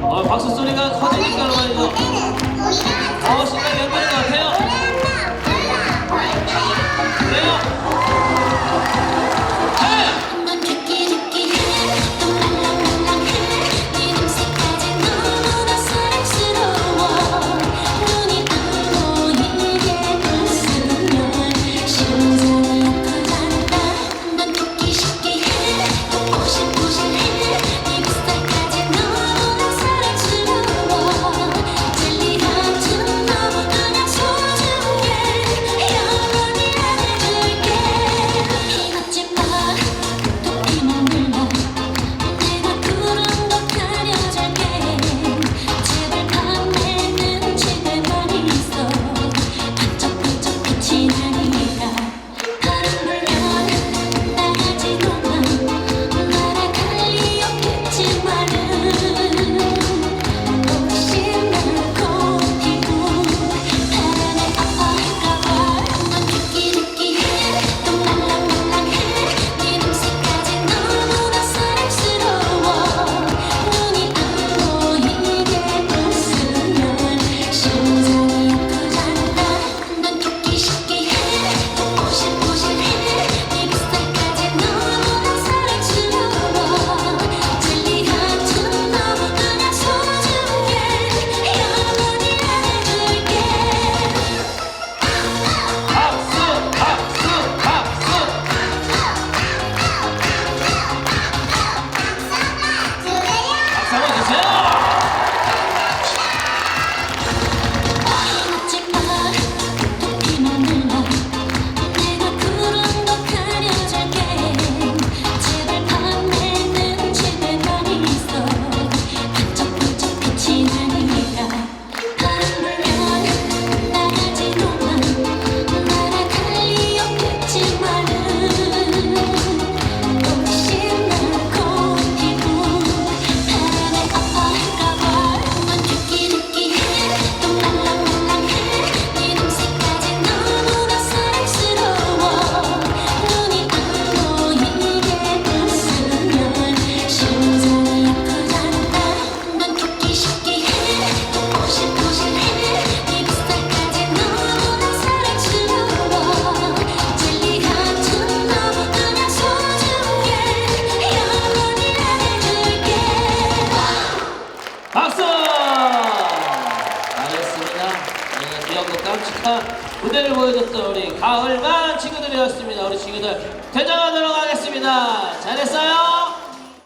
어, 박수 소리가 커지니까 말이죠. 어, 아, 네. 네. 네. 아, 신나게 연결해 끔찍한 무대를 보여줬던 우리 가을만 친구들이었습니다. 우리 친구들 대장하도록 하겠습니다. 잘했어요.